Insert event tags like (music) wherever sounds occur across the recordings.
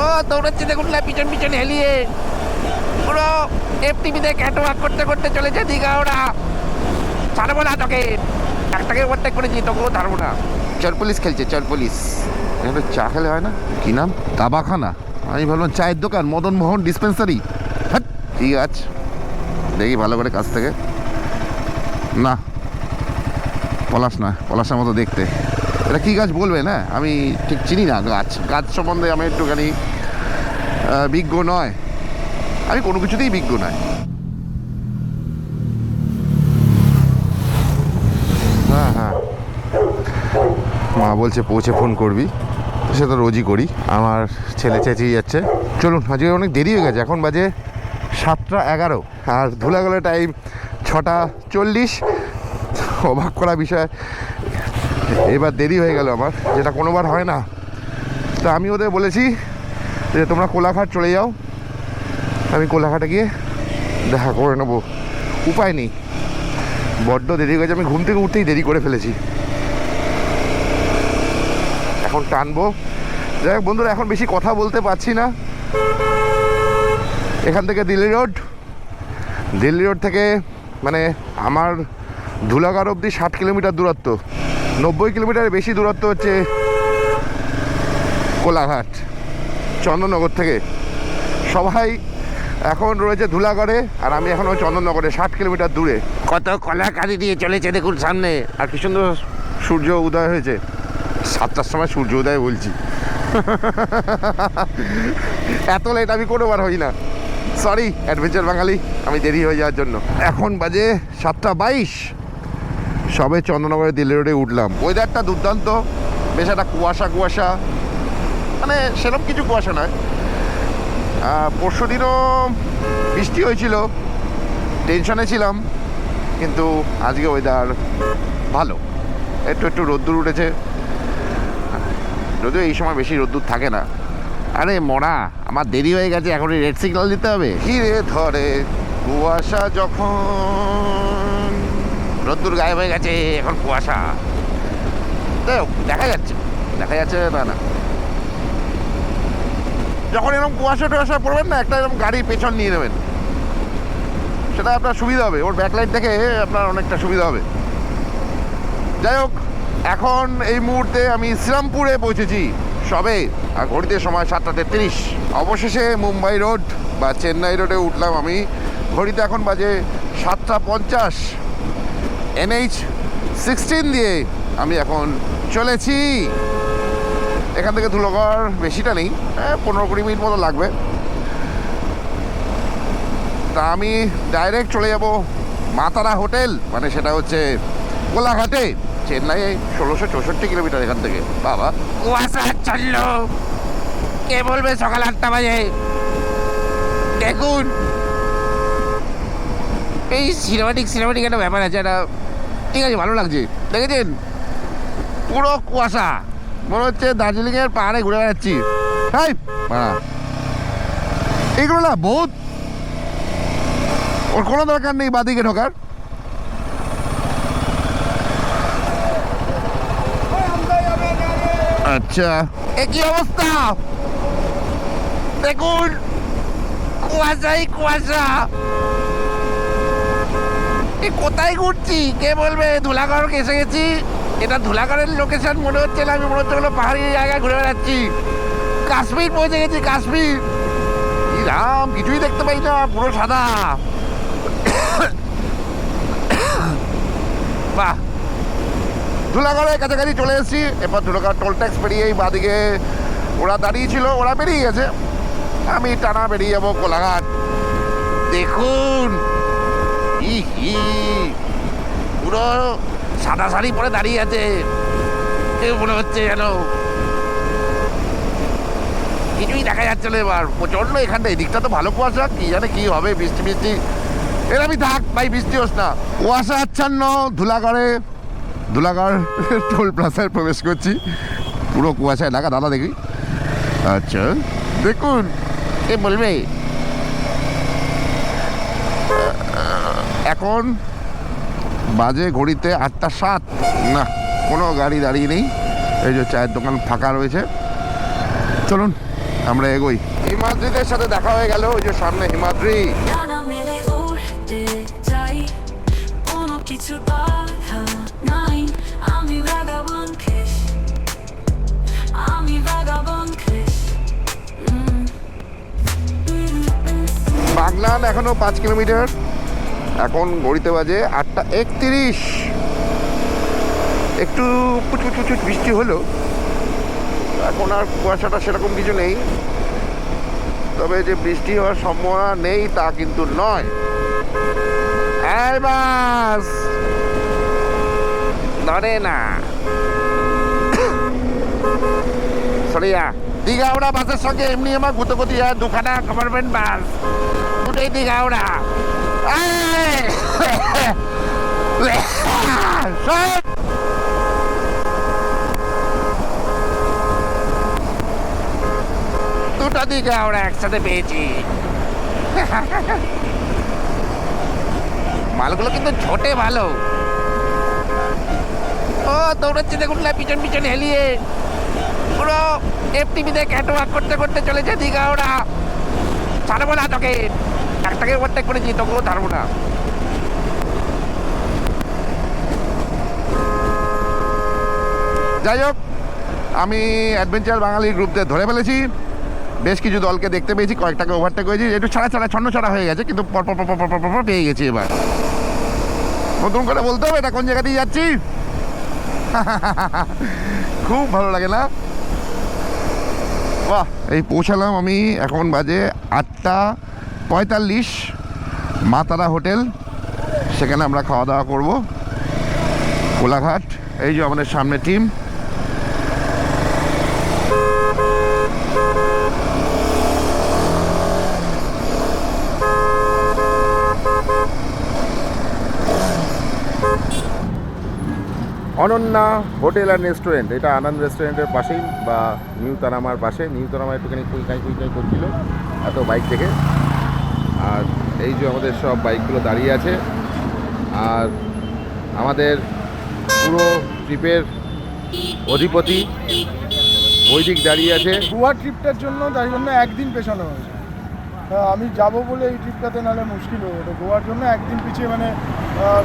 ও দৌড়াচ্ছে দেখুন না পিছন পিছন হেলিয়ে। পুরো এফটিভিতে ক্যাটওয়াক করতে করতে চলেছে দীঘা ওরা। ছাড়বো না তোকে। একটাকে ওভারটেক করেছি তোকেও ছাড়বো না। চল পুলিশ খেলছে চল পুলিশ। এখানে চা খেলে হয় না? কি নাম? তাবাখানা আমি ভাবলাম চায়ের দোকান মদন মোহন ডিসপেন্সারি হ্যাঁ ঠিক আছে। দেখি ভালো করে কাছ থেকে। না পলাশ না পলাশের মতো দেখতে। এটা কী গাছ বলবে, না? আমি ঠিক চিনি না গাছ। গাছ সম্বন্ধে আমি একটুখানি বিজ্ঞ নয়। আমি কোনো কিছুতেই বিজ্ঞ নয়। হ্যাঁ হ্যাঁ। মা বলছে, পৌঁছে ফোন করবি। সে তো রোজই করি। আমার ছেলে চেঁচিয়ে যাচ্ছে। চলুন, আজকে অনেক দেরি হয়ে গেছে। এখন বাজে সাতটা এগারো। আর ধুলাগলের টাইম ছটা চল্লিশ। অবাক করা বিষয়। এবার দেরি হয়ে গেল আমার, যেটা কোনোবার হয় না। তা আমি ওদের বলেছি যে তোমরা কোলাঘাট চলে যাও। আমি কোলাঘাটে গিয়ে দেখা করে নেব। উপায় নেই। বড্ড দেরি হয়ে গেছে, আমি ঘুম থেকে উঠতেই দেরি করে ফেলেছি। এখন টানবো। যাই হোক বন্ধুরা, এখন বেশি কথা বলতে পারছি না। এখান থেকে দিল্লি রোড। দিল্লি রোড থেকে মানে আমার ধুলাগড় অবধি ষাট কিলোমিটার দূরত্ব। নব্বই কিলোমিটারের বেশি দূরত্ব হচ্ছে কোলাঘাট চন্দননগর থেকে। সবাই এখন রয়েছে ধুলাগড়ে আর আমি এখন ওই চন্দননগরে ষাট কিলোমিটার দূরে। কত কলা কাঁদি দিয়ে চলেছে দেখুন সামনে। আর কি সুন্দর সূর্য উদয় হয়েছে। সাতটার সময় সূর্য উদয় বলছি। এত লেট আমি কোনোবার হই না। সরি অ্যাডভেঞ্চার বাঙালি আমি দেরি হয়ে যাওয়ার জন্য। এখন বাজে সাতটা বাইশ। সবে চন্দননগরের দিল্লি রোডে উঠলাম। ওয়েদারটা দুর্দান্ত, বেশ একটা কুয়াশা কুয়াশা। মানে সেরকম কিছু কুয়াশা নয়। পরশু দিনও বৃষ্টি হয়েছিল টেনশনে ছিলাম, কিন্তু আজকে ওয়েদার ভালো। একটু একটু রোদ্দুর উঠেছে। যদিও এই সময় বেশি রোদ্দুর থাকে না। আরে মরা, আমার দেরি হয়ে গেছে এখন রেড সিগন্যাল দিতে হবে। কি রে ধরে, কুয়াশা যখন রোদ্দুর গায়েব হয়ে গেছে, এখন কুয়াশা। দেখা যাচ্ছে। দেখা যাচ্ছে না না। যখন এরকম কুয়াশা টুয়াশা পড়বেন না, একটা এরকম গাড়ি পেছন নিয়ে নেবেন। সেটা আপনার সুবিধা হবে। ওর ব্যাকলাইট দেখে আপনার অনেকটা সুবিধা হবে। যাই হোক, এখন এই মুহূর্তে আমি শ্রীরামপুরে পৌঁছেছি। সবে, আর ঘড়িতে সময় সাতটা তেত্রিশ। অবশেষে মুম্বাই রোড বা চেন্নাই রোডে উঠলাম আমি। ঘড়িতে এখন বাজে সাতটা পঞ্চাশ। এনএইচ সিক্সটিন দিয়ে আমি এখন চলেছি। এখান থেকে ধুলোগড় বেশিটা নেই হ্যাঁ, পনেরো কুড়ি মিনিট মতো লাগবে। তা আমি ডাইরেক্ট চলে যাব মাতারা হোটেল মানে সেটা হচ্ছে কোলাঘাটে চেন্নাই ষোলোশো চৌষট্টি কিলোমিটার এখান থেকে। বাবা। কুয়াশা চলল কে বলবে সকাল আটটা বাজে? দেখুন। এই সিনেমাটিক সিনেমাটিক একটা ব্যাপার আছে একটা ঠিক আছে, ভালো লাগছে। দেখেছেন? পুরো কুয়াশা। মনে হচ্ছে দার্জিলিংয়ের পাহাড়ে ঘুরে বেড়াচ্ছি। এগুলো না বহুত ওর কোনো দরকার নেই বাদিকে ঢোকার। আচ্ছা। একই অবস্থা? দেখুন, কুয়াশাই কুয়াশা। এ, কোথায় ঘুরছি? কে বলবে? ধুলাগড় এসে গেছি। এটা ধুলাগড়ের লোকেশন মনে হচ্ছে না, আমি মনে হচ্ছে কোনো পাহাড়ি জায়গায় ঘুরে বেড়াচ্ছি। কাশ্মীর পৌঁছে গেছি, কাশ্মীর। রাম, কিছুই দেখতে পাই না, পুরো সাদা। বাহ। ধুলাগড়ের কাছাকাছি চলে এসেছি। এরপর ধুলাগড় টোল ট্যাক্স পেরিয়েই বাদিকে ওরা দাঁড়িয়ে ছিল ওরা বেরিয়ে গেছে। আমি টানা বেরিয়ে যাব কোলাঘাট। দেখুন ই হি পুরো সাদা শাড়ি পরে দাঁড়িয়ে আছে। কেউ মনে হচ্ছে যেন কিছুই দেখা যাচ্ছে না এবার। প্রচণ্ড এখানটা, এদিকটা তো ভালো কুয়াশা। কি জানে কি হবে, বৃষ্টি বৃষ্টি। এরকমই থাক, ভাই, বৃষ্টি হোস না। কুয়াশা আচ্ছন্ন, ধুলাগড়ে, ধুলাগড়, টোল প্লাজায় প্রবেশ করছি। পুরো কুয়াশায় ঢাকা, দাদা দেখি আচ্ছা দেখুন। কে বলবে? এখন বাজে ঘড়িতে আটটা সাত। না কোনো গাড়ি দাঁড়িয়ে নেই। এই যে চায়ের দোকান ফাঁকা রয়েছে। চলুন আমরা এগোই। হিমাদ্রিদের সাথে দেখা হয়ে গেল। ওই যে সামনে হিমাদ্রি. বাগনান এখনও পাঁচ কিলোমিটার। এখন ঘড়িতে বাজে আটটা একত্রিশ। একটু পুচপুচ বৃষ্টি হলো। এখন আর কুয়াশাটা সেরকম কিছু নেই। তবে যে বৃষ্টি হওয়ার সম্ভাবনা নেই তা কিন্তু নয়। বাস! ধরে না। সরিয়া, দীঘাওড়া বাসের সঙ্গে এমনি আমার গুতগতি দুখানা কমারমেন্ট বাস। দুটোই দীঘাওড়া। দুটো দীঘাওড়া একসাথে পেয়েছি। মালগুলো কিন্তু ছোটে ভালো। ও, দৌড়াচ্ছে দেখুন না পিছন পিছন হেলিয়ে। পুরো এফটিভিতে ক্যাটওয়াক করতে করতে চলেছে দীঘা ওরা। ছাড়বো না তোকে। একটাকে ওভারটেক করেছি তোকেও ছাড়বো না। যাই হোক, আমি অ্যাডভেঞ্চার বাঙালি গ্রুপদের ধরে ফেলেছি। বেশ কিছু দলকে দেখতে পেয়েছি, কয়েকটাকে ওভারটেক করেছি। একটু ছাড়া ছাড়া, ছন্ন ছাড়া হয়ে গেছে, কিন্তু পর পর পর পর পর পর পর পেয়ে গেছি এবার। নতুন করে বলতে হবে, এটা কোন জায়গা দিয়ে যাচ্ছি? (laughs) খুব ভালো লাগে না? বাহ, এই পৌঁছালাম আমি, এখন বাজে আটটা পঁয়তাল্লিশ মাতারা হোটেল। সেখানে আমরা খাওয়া দাওয়া করব। কোলাঘাট এই যে আমাদের সামনে team. Ananya hotel and restaurant, এটা আনন্দ রেস্টুরেন্টের পাশেই বা নিউ তারামার পাশে। নিউ তারামা একটুখানি কুইকাই কুইকাই করছিল, এত বাইক থেকে আর এই যে আমাদের সব বাইকগুলো দাঁড়িয়ে আছে। আর আমাদের পুরো ট্রিপের অধিপতি বৈদিক দাঁড়িয়ে আছে। গোয়া ট্রিপটার জন্য তাই জন্য একদিন পেছানো হয়েছে। হ্যাঁ, আমি যাব বলে এই ট্রিপটাতে নাহলে মুশকিল হয়ে যেত গোয়ার জন্য একদিন পিছিয়ে মানে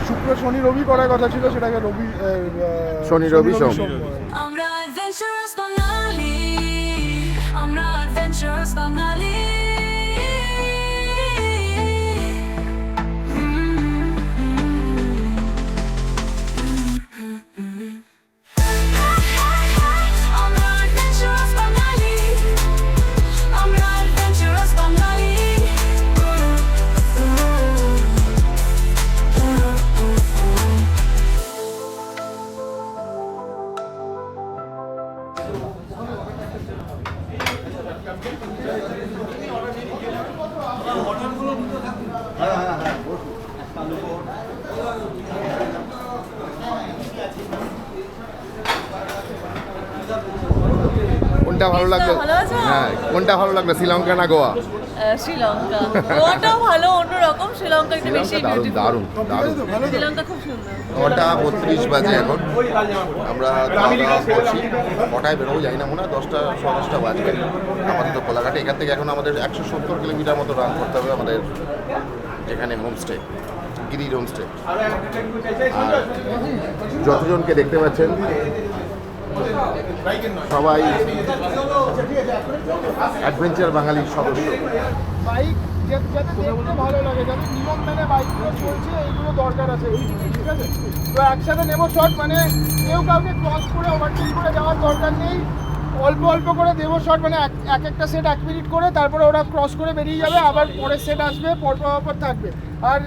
শুক্র শনি রবি করার কথা ছিল সেটাকে রবি শনি, রবি, সোম। আমরা adventurous বাঙালি আমরা adventurous বাঙালি। লাগল শ্রীলঙ্কা না গোয়া? আহ, শ্রীলঙ্কা। গোয়াটাও ভালো অন্যরকম শ্রীলঙ্কা একটু বেশি দারুণ দারুণ দারুণ। শ্রীলঙ্কা খুব সুন্দর। নটা বত্রিশ বাজে এখন। আমরা খাওয়া দাওয়া করছি। কটায় বেরোবো জানি না মনে হয় দশটা দশটা বাজবে। কোলাঘাটে। এখান থেকে এখন আমাদের একশো সত্তর কিলোমিটার মতো রান করতে হবে আমাদের যেখানে হোমস্টে হোমস্টে আর যতজনকে দেখতে পাচ্ছেন সবাই অ্যাডভেঞ্চার বাঙালির সদস্য। বাইক যাতে দেখতে ভালো লাগে, যাতে নিয়ম মেনে বাইকগুলো চলছে, এইগুলো দরকার আছে। ঠিক আছে? তো একসাথে নেব শট মানে কেউ কাউকে ক্রস করে ওভারটেক করে যাওয়ার দরকার নেই। অল্প অল্প করে দেবো শট মানে এক এক একটা সেট এক মিনিট করে, তারপরে ওরা ক্রস করে বেরিয়ে যাবে, আবার পরের সেট আসবে পর পর পর থাকবে। আর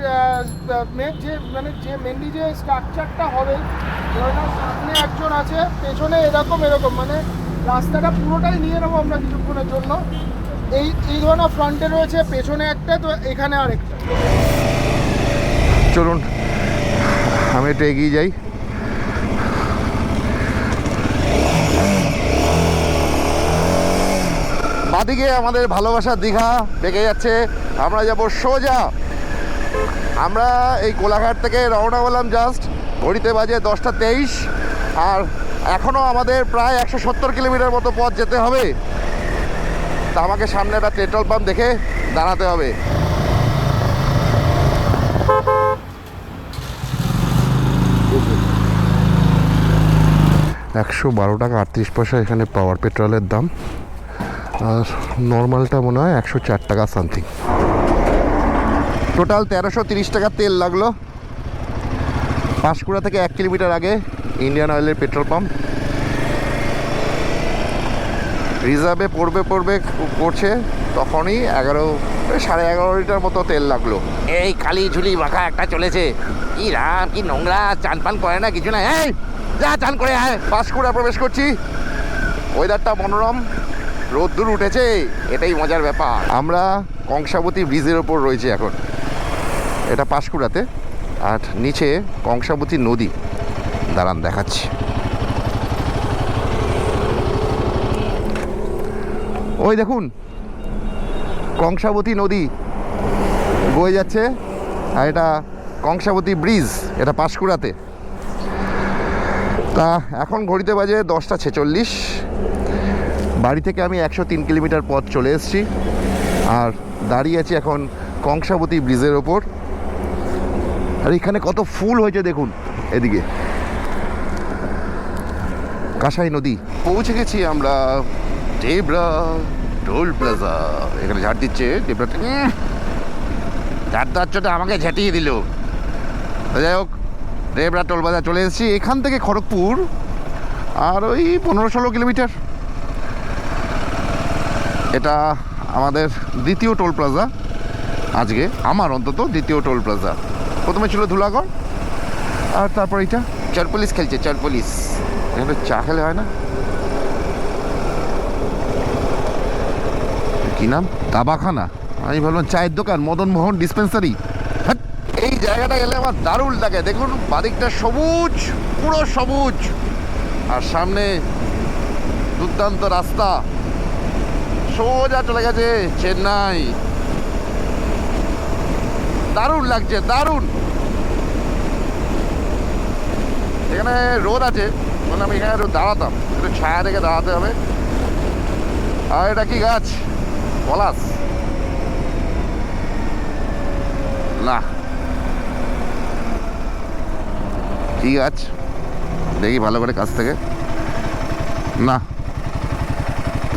মেন যে মানে যে মেনলি যে স্ট্রাকচারটা হবে সামনে একজন আছে, পেছনে এরকম এরকম মানে রাস্তাটা পুরোটাই নিয়ে নেব আমরা কিছুক্ষণের জন্য। এই এই ধরনের ফ্রন্টে রয়েছে, পেছনে একটা, তো এখানে আরেকটা। চলুন, আমি একটু এগিয়ে যাই। বাদিকে আমাদের ভালোবাসা দীঘা বেঁকে যাচ্ছে। আমরা যাব সোজা। আমরা এই কোলাঘাট থেকে রওনা হলাম জাস্ট ঘড়িতে বাজে দশটা তেইশ। আর এখনও আমাদের প্রায় একশো সত্তর কিলোমিটার মতো পথ যেতে হবে। তা আমাকে সামনে একটা পেট্রোল পাম্প দেখে দাঁড়াতে হবে। একশো বারো টাকা আটত্রিশ পয়সা এখানে পাওয়ার পেট্রোলের দাম। আর নর্মালটা মনে হয় একশো চার টাকা সামথিং টোটাল তেরোশো তিরিশ টাকা তেল লাগল। পাঁশকুড়া থেকে এক কিলোমিটার আগে ইন্ডিয়ান অয়েলের পেট্রোল পাম্প রিজার্ভে পড়বে পড়বে করছে তখনই এগারো সাড়ে এগারো লিটার মতো তেল লাগল। এই খালি ঝুলি বাঁকা একটা চলেছে। কি রাম কি নোংরা চান পান করে না কিছু না এই যা চান করে আয়। পাঁশকুড়া প্রবেশ করছি। ওয়েদারটা মনোরম। রোদ্দুর উঠেছে, এটাই মজার ব্যাপার। আমরা কংসাবতী ব্রিজের ওপর রয়েছে এখন। এটা পাশকুড়াতে, আর নিচে কংসাবতী নদী। দাঁড়ান, দেখাচ্ছি। ওই দেখুন, কংসাবতী নদী বয়ে যাচ্ছে, আর এটা কংসাবতী ব্রিজ, এটা পাশকুড়াতে। তা, এখন ঘড়িতে বাজে দশটা ছেচল্লিশ। বাড়ি থেকে আমি একশো তিন কিলোমিটার পথ চলে এসেছি। আর দাঁড়িয়ে আছি এখন কংসাবতী ব্রিজের ওপর। আর এখানে কত ফুল হয়েছে দেখুন, এদিকে। কাঁসাই নদী। পৌঁছে গেছি আমরা ডেবরা টোল প্লাজা। এখানে ঝাড় দিচ্ছে ডেবরা চার দশটা আমাকে ঝেঁটিয়ে দিল। যাই হোক রেবরা টোল বাজার চলে এসেছি। এখান থেকে খড়গপুর, আর ওই পনেরো ষোলো কিলোমিটার। এটা আমাদের দ্বিতীয় টোল প্লাজা। আজকে আমার অন্তত দ্বিতীয় টোল প্লাজা। প্রথমে ছিল ধুলাগড় আর তারপর এটা চার পুলিশ খেলছে চল পুলিশ এখানে চা খেলে হয় না। কি নাম? তাবাখানা। আমি ভাবলাম চায়ের দোকান মদন মোহন ডিসপেন্সারি। এই জায়গাটা গেলে আমার দারুণ লাগে। দেখুন বাদিকটা সবুজ পুরো সবুজ। আর সামনে দুর্দান্ত রাস্তা। সোজা চলে গেছে, চেন্নাই। দারুণ লাগছে, দারুণ। এখানে রোদ আছে মানে আমি এখানে দাঁড়াতাম, একটু ছায়া দেখে দাঁড়াতে হবে। আর এটা কি গাছ? পলাশ। না। কি গাছ? দেখি ভালো করে কাছ থেকে। না।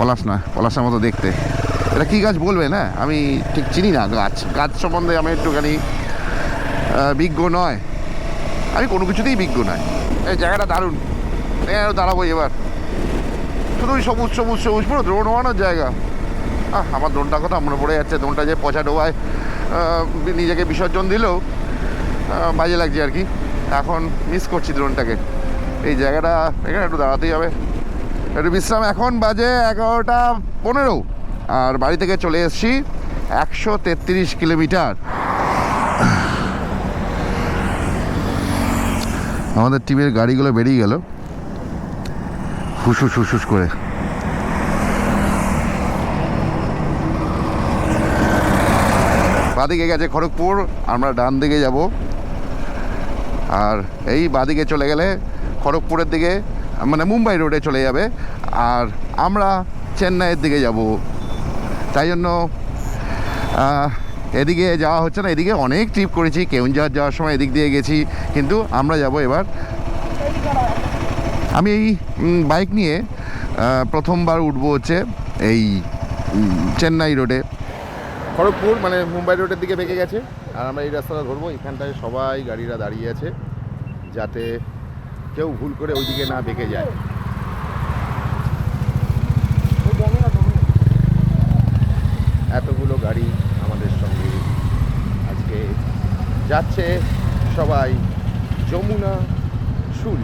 পলাশ না, পলাশের মতো দেখতে। এটা কি গাছ বলবে, না? আমি ঠিক চিনি না গাছ। গাছ সম্বন্ধে আমি একটুখানি বিজ্ঞ নয়। আমি কোনো কিছুতেই বিজ্ঞ নয়। এই জায়গাটা দারুণ। এখানে দাঁড়াবো এবার। শুধু ওই সবুজ সবুজ সবুজ, পুরো দ্রোণ হওয়ানোর জায়গা। আমার দ্রোণটা কথা মনে পড়ে যাচ্ছে। দ্রোণটা যে পচা ডোবায় নিজেকে বিসর্জন দিলেও বাজে লাগছে আর কি। এখন মিস করছি দ্রোণটাকে এই জায়গাটা, এখানে একটু দাঁড়াতেই হবে। একটু বিশ্রাম। এখন বাজে এগারোটা পনেরো। আর বাড়ি থেকে চলে এসছি একশো তেত্রিশ কিলোমিটার। আমাদের টিমের গাড়িগুলো বেরিয়ে গেল। হুসুস হুসুস করে। বাদিকে গেছে খড়গপুর, আমরা ডান দিকে যাব। আর এই বাদিকে চলে গেলে খড়গপুরের দিকে মানে মুম্বাই রোডে চলে যাবে। আর আমরা চেন্নাইয়ের দিকে যাব। তাই জন্য এদিকে যাওয়া হচ্ছে না। এদিকে অনেক ট্রিপ করেছি। কেউনঝাড় যাওয়ার সময় এদিক দিয়ে গেছি। কিন্তু আমরা যাব এবার। আমি এই বাইক নিয়ে প্রথমবার উঠবো হচ্ছে এই চেন্নাই রোডে খড়গপুর মানে মুম্বাই রোডের দিকে বেঁকে গেছে। আর আমরা এই রাস্তাটা ধরবো। এখানটায় সবাই, গাড়িরা দাঁড়িয়ে আছে। যাতে কেউ ভুল করে ওইদিকে না বেঁকে যায়। এতগুলো গাড়ি আমাদের সঙ্গে আজকে যাচ্ছে সবাই যমুনা শুল।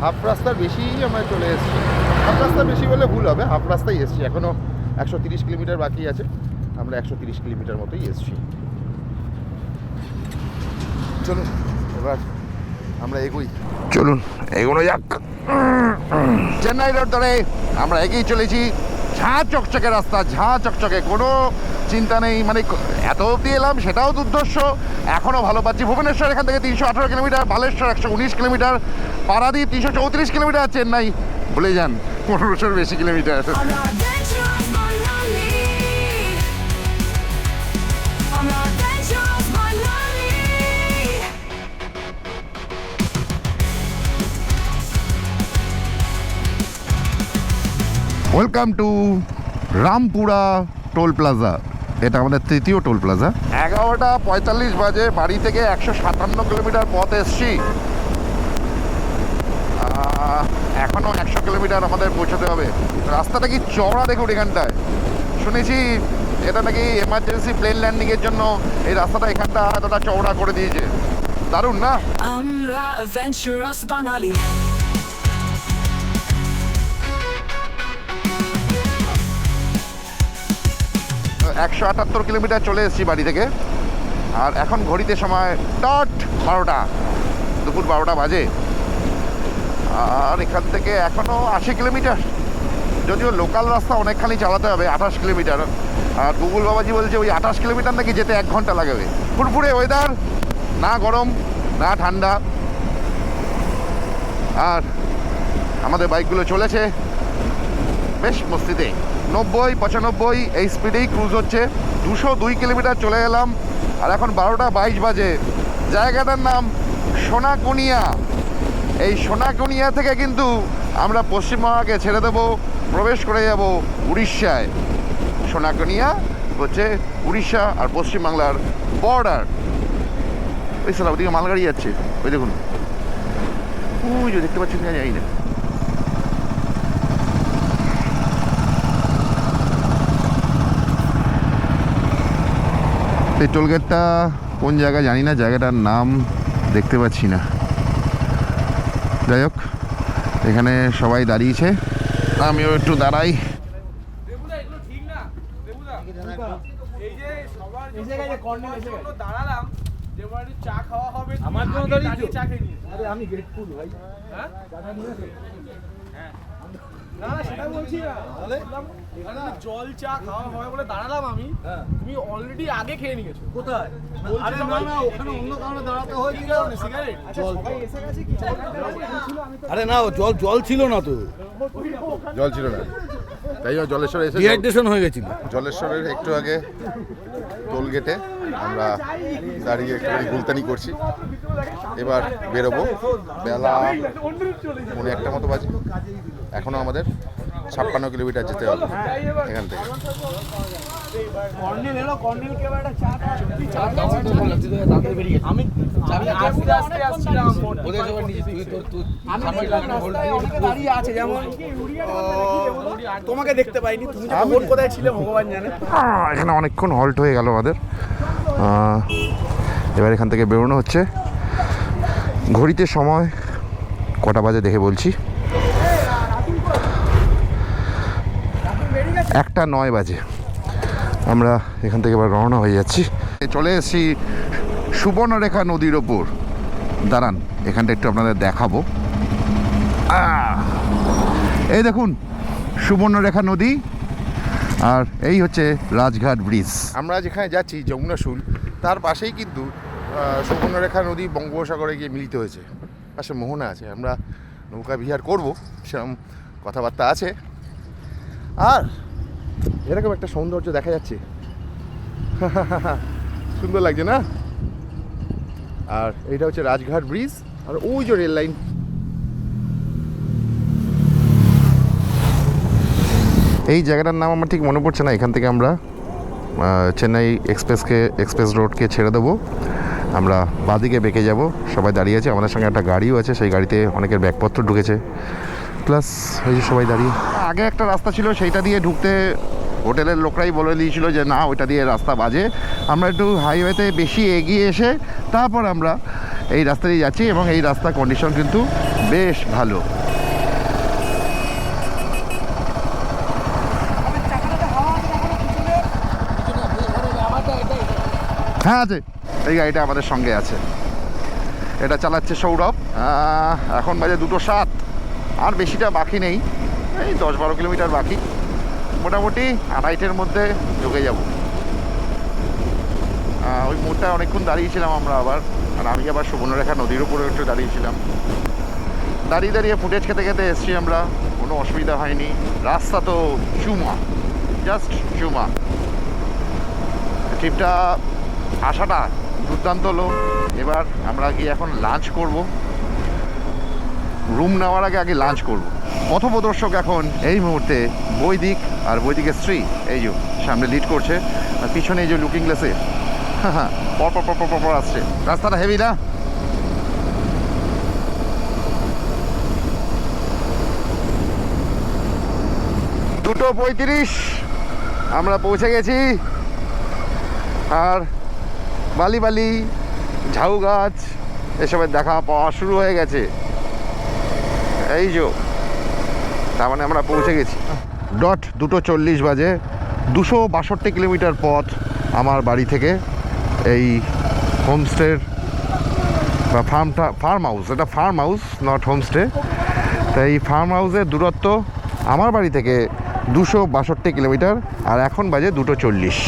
হাফ রাস্তার বেশি আমরা চলে এসেছি। হাফ রাস্তা বেশি বলে ভুল হবে, হাফ রাস্তায় এসেছি। এখনও একশো তিরিশ কিলোমিটার বাকি আছে। আমরা একশো তিরিশ কিলোমিটার মতোই এসেছি। চলুন, এবার আমরা এগোই। চলুন এগোনো যাক। চেন্নাই রোড ধরে আমরা এগিয়ে চলেছি। ঝাঁ চকচকে রাস্তা ঝাঁ চকচকে কোনো চিন্তা নেই। মানে এত অবধি এলাম সেটাও দুর্ধর্ষ। এখনও ভালো পাচ্ছি ভুবনেশ্বর এখান থেকে তিনশো আঠারো কিলোমিটার বালেশ্বর একশো উনিশ কিলোমিটার পারাদ্বীপ তিনশো চৌত্রিশ কিলোমিটার চেন্নাই। ভুলে যান পনেরোশোর বেশি kilometre. Welcome to Rampura toll plaza এটা আমাদের তৃতীয় টোল প্লাজা এগারোটা পঁয়তাল্লিশ বাজে বাড়ি থেকে একশো সাতান্ন কিলোমিটার পথ এসছি। আহ, এখনও একশো কিলোমিটার আমাদের পৌঁছাতে হবে। রাস্তাটা কি চওড়া দেখুন এখানটায়। শুনেছি এটা নাকি এমার্জেন্সি প্লেন ল্যান্ডিংয়ের জন্য এই রাস্তাটা এখানটা এতটা চওড়া করে দিয়েছে। দারুণ না? আমরা একশো আটাত্তর কিলোমিটার চলে এসেছি বাড়ি থেকে। আর এখন ঘড়িতে সময় ডট বারোটা, দুপুর বারোটা বাজে। আর এখান থেকে এখনও আশি কিলোমিটার। যদিও লোকাল রাস্তা অনেকখানি চালাতে হবে, আঠাশ কিলোমিটার। আর গুগল বাবাজি বলছে ওই আঠাশ কিলোমিটার নাকি যেতে এক ঘণ্টা লাগবে। ফুরফুরে ওয়েদার না গরম, না ঠান্ডা। আর আমাদের বাইকগুলো চলেছে। বেশ মস্তিতে। নব্বই, পঁচানব্বই, এই স্পিডেই ক্রুজ হচ্ছে। দুশো দুই কিলোমিটার চলে এলাম আর এখন বারোটা বাইশ বাজে। জায়গাটার নাম সোনাকুনিয়া। এই সোনাকুনিয়া থেকে কিন্তু আমরা পশ্চিমবঙ্গকে ছেড়ে দেবো, প্রবেশ করে যাব উড়িষ্যায়। সোনাকুনিয়া হচ্ছে উড়িষ্যা আর পশ্চিমবাংলার বর্ডার ওই সালা ওদিকে মালগাড়ি যাচ্ছে। ওই দেখুন। ওই যে দেখতে পাচ্ছেন যাই না। এই টোলগেটটা কোন জায়গা জানি না জায়গাটার নাম দেখতে পাচ্ছি না। যাই হোক এখানে সবাই দাঁড়িয়েছে। আমিও একটু দাঁড়াই। না? সেটা বলছি এখানে জল চা খাওয়া হবে বলে দাঁড়ালাম আমি। তুমি অলরেডি আগে খেয়ে নিয়েছো। কোথায়? আরে না না ওখানে অন্য কারণে দাঁড়াতে হয়েছিল সিগারেট আচ্ছা সবাই এসে আরে না জল জল ছিল না তো। জল ছিল না। তাই জন্য জলেশ্বরে এসে ডিহাইড্রেশন হয়ে গেছিল। জলেশ্বরের একটু আগে টোল গেটে আমরা দাঁড়িয়ে একটুখানি গুলতানি করছি। এবার বেরোবো। বেলা পৌনে একটা মতো বাজে। এখনও আমাদের ছাপ্পান্ন কিলোমিটার যেতে হবে। এখান থেকে। কর্নেল এলো কর্নেলকে এবার একটা চা আমি আমি আস্তে আস্তে আসছিলাম। দাঁড়িয়ে আছে যেমন তোমাকে দেখতে পাইনি তুমি কোথায় ছিলে ভগবান জানে। এখানে অনেকক্ষণ হল্ট হয়ে গেল আমাদের। এবার এখান থেকে বেরোনো হচ্ছে। ঘড়িতে সময় কটা বাজে দেখে বলছি। একটা নয় বাজে। আমরা এখান থেকে এবার রওনা হয়ে যাচ্ছি। চলে এসেছি সুবর্ণরেখা নদীর ওপর। দাঁড়ান, এখানটা একটু আপনাদের দেখাবো! এই দেখুন, সুবর্ণরেখা নদী, আর এই হচ্ছে রাজঘাট ব্রিজ। আমরা যেখানে যাচ্ছি যমুনাশুল তার পাশেই কিন্তু সুবর্ণরেখা নদী বঙ্গোপসাগরে গিয়ে মিলিত হয়েছে। পাশে মোহনা আছে, আমরা নৌকা বিহার করব, সেরকম কথাবার্তা আছে। আর এরকম একটা সৌন্দর্য দেখা যাচ্ছে। (laughs) সুন্দর লাগছে না? আর এইটা হচ্ছে রাজঘাট ব্রিজ, আর ওই যে রেল লাইন। এই জায়গাটার নাম আমার ঠিক মনে পড়ছে না, এখান থেকে আমরা চেন্নাই এক্সপ্রেসকে, এক্সপ্রেস রোডকে ছেড়ে দেবো। আমরা বাঁদিকে বেঁকে যাব, সবাই দাঁড়িয়ে আছে, আমাদের সঙ্গে একটা গাড়িও আছে, সেই গাড়িতে অনেকের ব্যাগপত্র ঢুকেছে। প্লাস ওই যে সবাই দাঁড়িয়ে। আগে একটা রাস্তা ছিল, সেইটা দিয়ে ঢুকতে হোটেলের লোকরাই বলে দিয়েছিল যে, না, ওইটা দিয়ে রাস্তা বাজে। আমরা একটু হাইওয়েতে বেশি এগিয়ে এসে তারপর আমরা এই রাস্তা দিয়ে যাচ্ছি এবং এই রাস্তার কন্ডিশন কিন্তু বেশ ভালো। হ্যাঁ আছে। এই গাড়িটা আমাদের সঙ্গে আছে। এটা চালাচ্ছে সৌরভ। এখন বাজে দুটো সাত। আর বেশিটা বাকি নেই। এই দশ বারো কিলোমিটার বাকি। মোটামুটি আড়াইটের মধ্যে ঢুকে যাব। ওই মোড়টা অনেকক্ষণ দাঁড়িয়েছিলাম আমরা আবার। আর আমি আবার সুবর্ণরেখা নদীর উপরে একটু দাঁড়িয়েছিলাম। দাঁড়িয়ে দাঁড়িয়ে ফুটেজ খেতে খেতে এসছি আমরা। কোনো অসুবিধা হয়নি। রাস্তা তো চুমা। জাস্ট চুমা। ট্রিপটা আসাটা দুর্দান্ত হলো। এবার আমরা গিয়ে এখন লাঞ্চ করব। রুম নেওয়ার আগে আগে লাঞ্চ করব। পথপ্রদর্শক এখন এই মুহূর্তে বৈদিক আর বৈদিকের স্ত্রী, এই যে সামনে লিড করছে, আর পিছনে এই যে লুকিং গ্লাসে হ্যাঁ হ্যাঁ পর পর পর পর পর পর আসছে। রাস্তাটা হেভি না? দুটো পঁয়ত্রিশ, আমরা পৌঁছে গেছি। আর বালি বালি, ঝাউ গাছ, এসবের দেখা পাওয়া শুরু হয়ে গেছে। এই যো, তার মানে আমরা পৌঁছে গেছি। ডট দুটো চল্লিশ বাজে, দুশো বাষট্টি কিলোমিটার পথ আমার বাড়ি থেকে এই হোমস্টের বা ফার্মটা ফার্ম হাউস এটা ফার্ম হাউস নট হোমস্টে তো এই ফার্ম হাউসের দূরত্ব আমার বাড়ি থেকে দুশো বাষট্টি কিলোমিটার, আর এখন বাজে দুটো চল্লিশ।